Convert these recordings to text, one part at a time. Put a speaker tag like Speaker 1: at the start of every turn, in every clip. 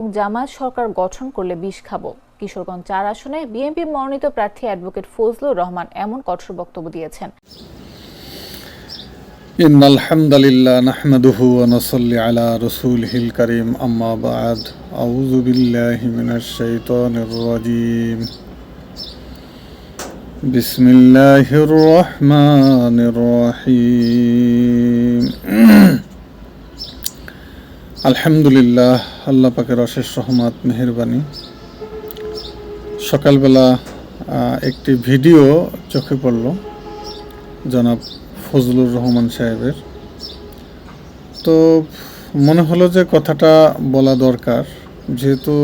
Speaker 1: জামায়াত সরকার গঠন করলে বিষ খাবো কিশোরগঞ্জ চার আসনে বিএনপি মনোনীত প্রার্থী অ্যাডভোকেট ফজলুর রহমান এমন কঠোর বক্তব্য দিয়েছেন
Speaker 2: إن الحمد لله نحمده ونصلي على رسوله الكريم أما بعد أعوذ بالله من الشيطان الرجيم بسم الله الرحمن الرحيم আলহামদুলিল্লাহ, আল্লাহ পাকের অশেষ রহমত, মেহেরবানি। সকালবেলা একটি ভিডিও চোখে পড়ল, জনাব ফজলুর রহমান সাহেবের। তো মনে হলো যে কথাটা বলা দরকার, যেহেতু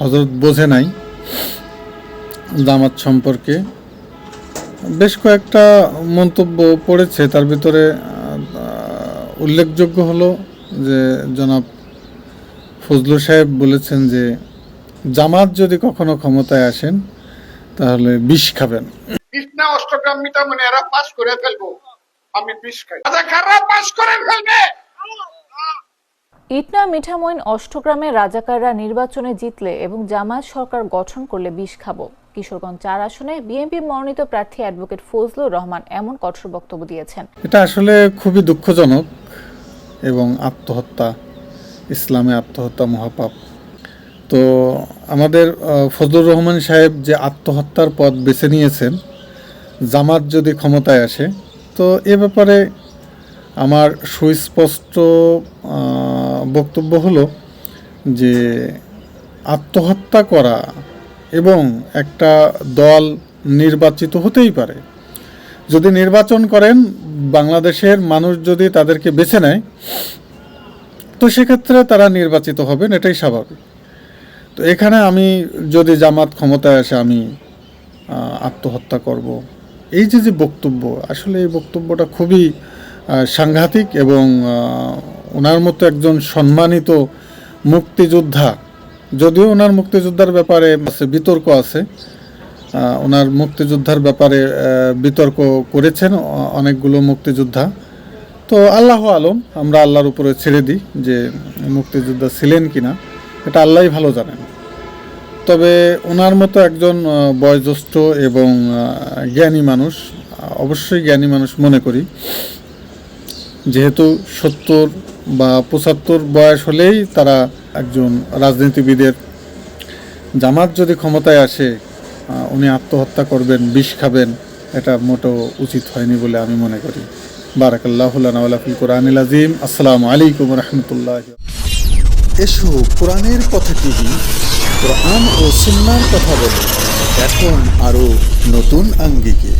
Speaker 2: হজরত বোঝে নাই জামাত সম্পর্কে। বেশ কয়েকটা মন্তব্য পড়েছে, তার ভিতরে উল্লেখযোগ্য হলো যে জনাব ফজলু সাহেব বলেছেন যে জামাত যদি কখনো ক্ষমতায় আসেন তাহলে বিষ খাবেন।
Speaker 3: বিষ অষ্টগ্রাম মিটা মানে এরা পাস করে ফেলব। আমি বিষ খাই। আচ্ছা পাস করে ফেলবে?
Speaker 1: ইটনা মিঠামইন অষ্টগ্রামে রাজাকাররা নির্বাচনে জিতলে এবং জামায়াত সরকার গঠন করলে বিষ খাব। কিশোরগঞ্জ চার আসনে বিএনপি মনোনীত প্রার্থী অ্যাডভোকেট ফজলুর রহমান এমন কঠোর বক্তব্য দিয়েছেন।
Speaker 2: এটা আসলে খুবই দুঃখজনক। এবং আত্মহত্যা, ইসলামে আত্মহত্যা মহাপাপ। তো আমাদের ফজলুর রহমান সাহেব যে আত্মহত্যার পথ বেছে নিয়েছেন, জামাত যদি ক্ষমতায় আসে, তো এ ব্যাপারে আমার সুস্পষ্ট বক্তব্য হলো যে আত্মহত্যা করা এবং একটা দল নির্বাচিত হতেই পারে। যদি নির্বাচন করেন বাংলাদেশের মানুষ যদি তাদেরকে বেছে নেয়, তো সেক্ষেত্রে তারা নির্বাচিত হবেন, এটাই স্বাভাবিক। তো এখানে আমি যদি জামাত ক্ষমতায় আসে, আমি আত্মহত্যা করব। এই যে যে বক্তব্য, আসলে এই বক্তব্যটা খুবই সাংঘাতিক এবং ওনার মতো একজন সম্মানিত মুক্তিযোদ্ধা, যদিও ওনার মুক্তিযোদ্ধার ব্যাপারে বিতর্ক আছে ওনার মুক্তিযোদ্ধার ব্যাপারে বিতর্ক করেছেন অনেকগুলো মুক্তিযোদ্ধা। তো আল্লাহ আলম, আমরা আল্লাহর উপরে ছেড়ে দিই যে মুক্তিযোদ্ধা ছিলেন কিনা, এটা আল্লাহই ভালো জানেন। তবে ওনার মতো একজন বয়োজ্যেষ্ঠ এবং জ্ঞানী মানুষ, অবশ্যই জ্ঞানী মানুষ মনে করি, যেহেতু সত্তর বা পঁচাত্তর বয়স হলেই তারা একজন রাজনীতিবিদের। জামাত যদি ক্ষমতায় আসে উনি আত্মহত্যা করবেন, বিষ খাবেন, এটা মোটো উচিত হয়নি বলে আমি মনে করি। বারাকাল্লাহিম আসসালামু আলাইকুম রহমতুল্লাহ
Speaker 4: এসো কোরআনের কথা টিভি, কোরআন ও সুন্নার কথা বলে। এখন আরও নতুন আঙ্গিকে।